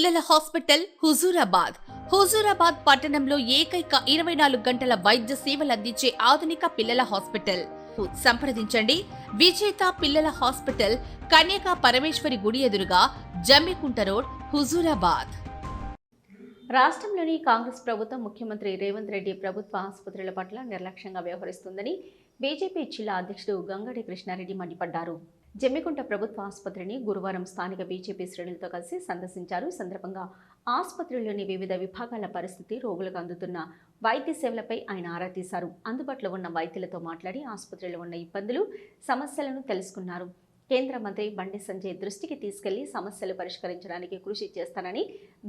పిల్లల హాస్పిటల్ హుజూరాబాద్. హుజూరాబాద్ పట్టణంలో ఏకైక ఇరవై నాలుగు గంటల వైద్య సేవలు అందించే ఆధునిక పిల్లల హాస్పిటల్. సంప్రదించండి. విజేత పిల్లల హాస్పిటల్ కన్యకా పరమేశ్వరి గుడి ఎదురుగా జమ్మికుంట రోడ్ హుజూరాబాద్. రాష్ట్రంలోని కాంగ్రెస్ ప్రభుత్వం ముఖ్యమంత్రి రేవంత్ రెడ్డి ప్రభుత్వ ఆసుపత్రుల పట్ల నిర్లక్ష్యంగా వ్యవహరిస్తుందని బీజేపీ జిల్లా అధ్యక్షుడు గంగడి కృష్ణారెడ్డి మండిపడ్డారు. జమ్మికుంట ప్రభుత్వ ఆసుపత్రిని గురువారం స్థానిక బీజేపీ శ్రేణులతో కలిసి సందర్శించారు. ఈ సందర్భంగా ఆసుపత్రిలోని వివిధ విభాగాల పరిస్థితి రోగులకు అందుతున్న వైద్య సేవలపై ఆయన ఆరా తీశారు. అందుబాటులో ఉన్న వైద్యులతో మాట్లాడి ఆసుపత్రిలో ఉన్న ఇబ్బందులు సమస్యలను తెలుసుకున్నారు. కేంద్ర మంత్రి బండి సంజయ్ దృష్టికి తీసుకెళ్ళి సమస్యలు పరిష్కరించడానికి కృషి చేస్తానని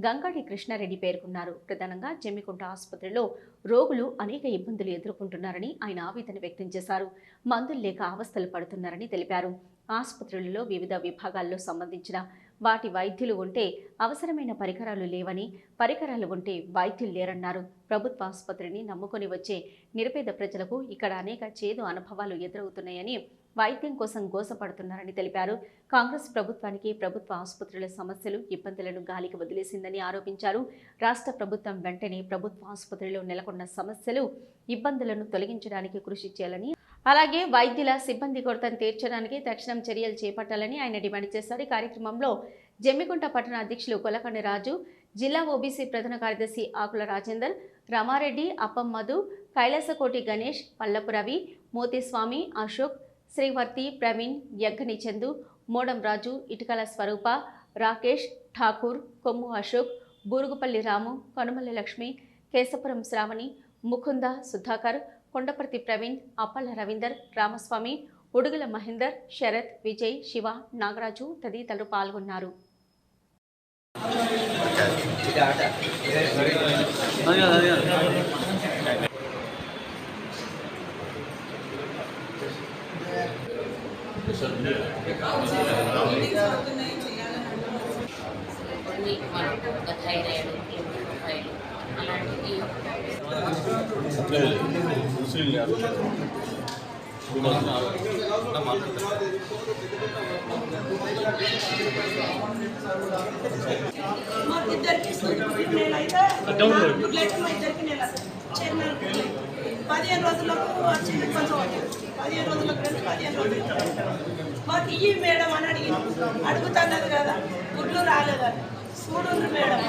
గంగాడి కృష్ణారెడ్డి పేర్కొన్నారు. ప్రధానంగా జమ్మికుంట ఆసుపత్రిలో రోగులు అనేక ఇబ్బందులు ఎదుర్కొంటున్నారని ఆయన ఆవేదన వ్యక్తం చేశారు. మందులు లేక అవస్థలు పడుతున్నారని తెలిపారు. ఆసుపత్రులలో వివిధ విభాగాల్లో సంబంధించిన వాటి వైద్యులు ఉంటే అవసరమైన పరికరాలు లేవని పరికరాలు ఉంటే వైద్యులు లేరన్నారు. ప్రభుత్వ ఆసుపత్రిని నమ్ముకొని వచ్చే నిరుపేద ప్రజలకు ఇక్కడ అనేక చేదు అనుభవాలు ఎదురవుతున్నాయని వైద్యం కోసం గోసపడుతున్నారని తెలిపారు. కాంగ్రెస్ ప్రభుత్వానికి ప్రభుత్వ ఆసుపత్రుల సమస్యలు ఇబ్బందులను గాలికి వదిలేసిందని ఆరోపించారు. రాష్ట్ర ప్రభుత్వం వెంటనే ప్రభుత్వ ఆసుపత్రిలో నెలకొన్న సమస్యలు ఇబ్బందులను తొలగించడానికి కృషి చేయాలని అలాగే వైద్యుల సిబ్బంది కొరతను తీర్చడానికి తక్షణం చర్యలు చేపట్టాలని ఆయన డిమాండ్ చేశారు. ఈ కార్యక్రమంలో జమ్మికుంట పట్టణ అధ్యక్షులు కొలకండి రాజు జిల్లా ఓబీసీ ప్రధాన కార్యదర్శి ఆకుల రాజేందర్ రమారెడ్డి అప్పం మధు కైలాసకోటి గణేష్ పల్లపు రవి మోతిస్వామి అశోక్ శ్రీవర్తి ప్రవీణ్ యగ్గని చందు మోడం రాజు ఇటుకల స్వరూప రాకేష్ ఠాకూర్ కొమ్ము అశోక్ బూరుగుపల్లి రాము కనుమల్లి లక్ష్మి కేశపురం శ్రావణి ముకుంద సుధాకర్ కొండపర్తి ప్రవీణ్ అప్పల రవీందర్ రామస్వామి ఉడుగుల మహేందర్ శరత్ విజయ్ శివ నాగరాజు తదితరులు పాల్గొన్నారు. కొన్ని పదిహేను రోజులకు వచ్చింది కొంచెం పదిహేను రోజులకు రెండు పదిహేను రోజులు మాకు ఇయ్యి మేడం అని అడిగి అడుగుతున్నది కదా. గుడ్లు రాలేదని. చూడు మేడం.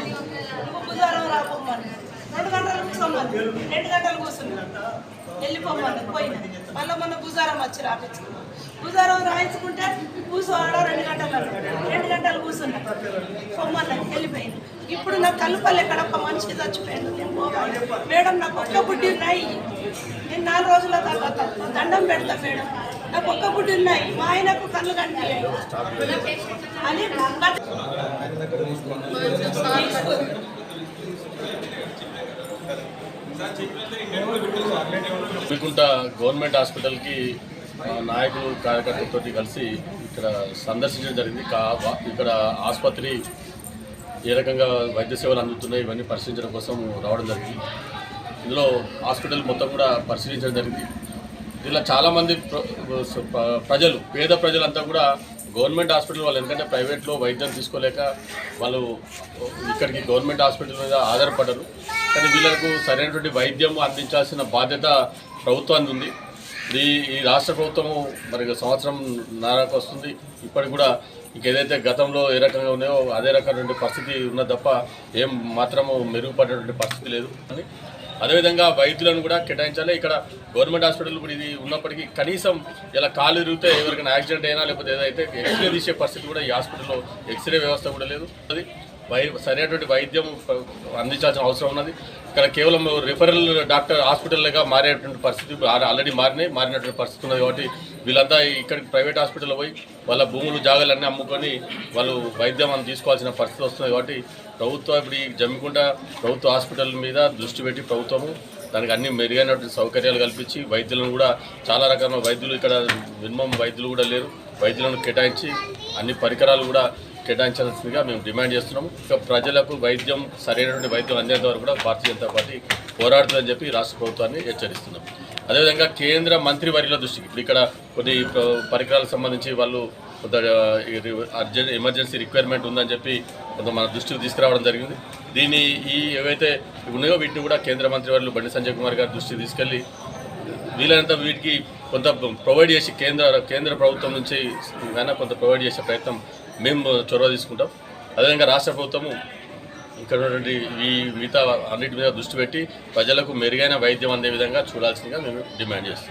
నువ్వు బుధవారం రాపోమ్మని రెండు గంటలు కూర్చోమని. రెండు గంటలు కూర్చుంది వెళ్ళిపోమని. పోయిన. మళ్ళీ మొన్న బుధవారం వచ్చి రాపించు బుధవారం రాయించుకుంటే కూర్చోవడం రెండు గంటలు. రెండు గంటలు కూర్చున్నా. పొమ్మన్న. వెళ్ళిపోయింది ఇప్పుడు నాకు కలుపల్లి ఎక్కడ ఒక మనిషి చచ్చిపోయాడు. నేను పోవాలి. మేడం నాకు ఒక్క బుడ్డి ఉన్నాయి. నేను నాలుగు రోజుల తర్వాత దండం పెడతా మేడం. నాకు ఒక్క బుడ్డి ఉన్నాయి. మా ఆయనకు కళ్ళు కనిపించాయి అని శ్రీకుంట గవర్నమెంట్ హాస్పిటల్కి నాయకులు కార్యకర్తలతో కలిసి ఇక్కడ సందర్శించడం జరిగింది. ఇక్కడ ఆసుపత్రి ఏ రకంగా వైద్య సేవలు అందుతున్నాయి ఇవన్నీ పరిశీలించడం కోసం రావడం జరిగింది. ఇందులో హాస్పిటల్ మొత్తం కూడా పరిశీలించడం జరిగింది. ఇలా చాలామంది ప్ర- ప్రజలు పేద ప్రజలంతా కూడా గవర్నమెంట్ హాస్పిటల్ వాళ్ళు ఎందుకంటే ప్రైవేట్లో వైద్యం తీసుకోలేక వాళ్ళు ఇక్కడికి గవర్నమెంట్ హాస్పిటల్ మీద ఆధారపడరు. కానీ వీళ్ళకు సరైనటువంటి వైద్యం అందించాల్సిన బాధ్యత ప్రభుత్వానికి ఉంది. ఈ ఈ రాష్ట్ర ప్రభుత్వము మరి సంవత్సరం నారకు వస్తుంది. ఇప్పటికి కూడా ఇంకేదైతే గతంలో ఏ రకంగా ఉన్నాయో అదే రకమైనటువంటి పరిస్థితి ఉన్న తప్ప ఏం మాత్రము మెరుగుపడేటువంటి పరిస్థితి లేదు. అని అదేవిధంగా వైద్యులను కూడా కేటాయించాలి. ఇక్కడ గవర్నమెంట్ హాస్పిటల్ ఇప్పుడు ఇది ఉన్నప్పటికీ కనీసం ఇలా కాలు ఇరిగితే ఎవరికైనా యాక్సిడెంట్ అయినా లేకపోతే ఏదైతే ఎక్స్రే తీసే పరిస్థితి కూడా ఈ హాస్పిటల్లో ఎక్స్రే వ్యవస్థ కూడా లేదు. అది వై సరైనటువంటి వైద్యం అందించాల్సిన అవసరం ఉన్నది. ఇక్కడ కేవలం రిఫరల్ డాక్టర్ హాస్పిటల్గా మారేటువంటి పరిస్థితి ఆల్రెడీ మారినాయి. మారినటువంటి పరిస్థితి ఉన్నది కాబట్టి వీళ్ళంతా ఇక్కడికి ప్రైవేట్ హాస్పిటల్లో పోయి వాళ్ళ భూములు జాగాలన్నీ అమ్ముకొని వాళ్ళు వైద్యం అని తీసుకోవాల్సిన పరిస్థితి వస్తుంది కాబట్టి ప్రభుత్వం ఇప్పుడు ఈ జమ్మికుంట ప్రభుత్వ హాస్పిటల్ మీద దృష్టి పెట్టి ప్రభుత్వము దానికి అన్ని మెరుగైనటువంటి సౌకర్యాలు కల్పించి వైద్యులను కూడా చాలా రకాల వైద్యులు ఇక్కడ మినిమం వైద్యులు కూడా లేరు. వైద్యులను కేటాయించి అన్ని పరికరాలు కూడా కేటాయించాల్సిందిగా మేము డిమాండ్ చేస్తున్నాము. ఇక ప్రజలకు వైద్యం సరైనటువంటి వైద్యం అందేంత వరకు కూడా భారతీయ జనతా పార్టీ పోరాడుతుందని చెప్పి రాష్ట్ర ప్రభుత్వాన్ని హెచ్చరిస్తున్నాం. అదేవిధంగా కేంద్ర మంత్రివర్యుల దృష్టికి ఇప్పుడు ఇక్కడ కొన్ని పరికరాలకు సంబంధించి వాళ్ళు కొంత అర్జెంట్ ఎమర్జెన్సీ రిక్వైర్మెంట్ ఉందని చెప్పి కొంత మన దృష్టికి తీసుకురావడం జరిగింది. దీన్ని ఈ ఏవైతే ఉన్నాయో వీటిని కూడా కేంద్ర మంత్రివర్యులు బండి సంజయ్ కుమార్ గారి దృష్టికి తీసుకెళ్ళి వీలైనంత వీటికి కొంత ప్రొవైడ్ చేసి కేంద్ర కేంద్ర ప్రభుత్వం నుంచి ఏమైనా కొంత ప్రొవైడ్ చేసే ప్రయత్నం మేము చొరవ తీసుకుంటాం. అదేవిధంగా రాష్ట్ర ప్రభుత్వము ఇక్కడ ఉన్నటువంటి ఈ మిగతా అన్నిటి మీద దృష్టి పెట్టి ప్రజలకు మెరుగైన వైద్యం అందే విధంగా చూడాల్సిందిగా మేము డిమాండ్ చేస్తాం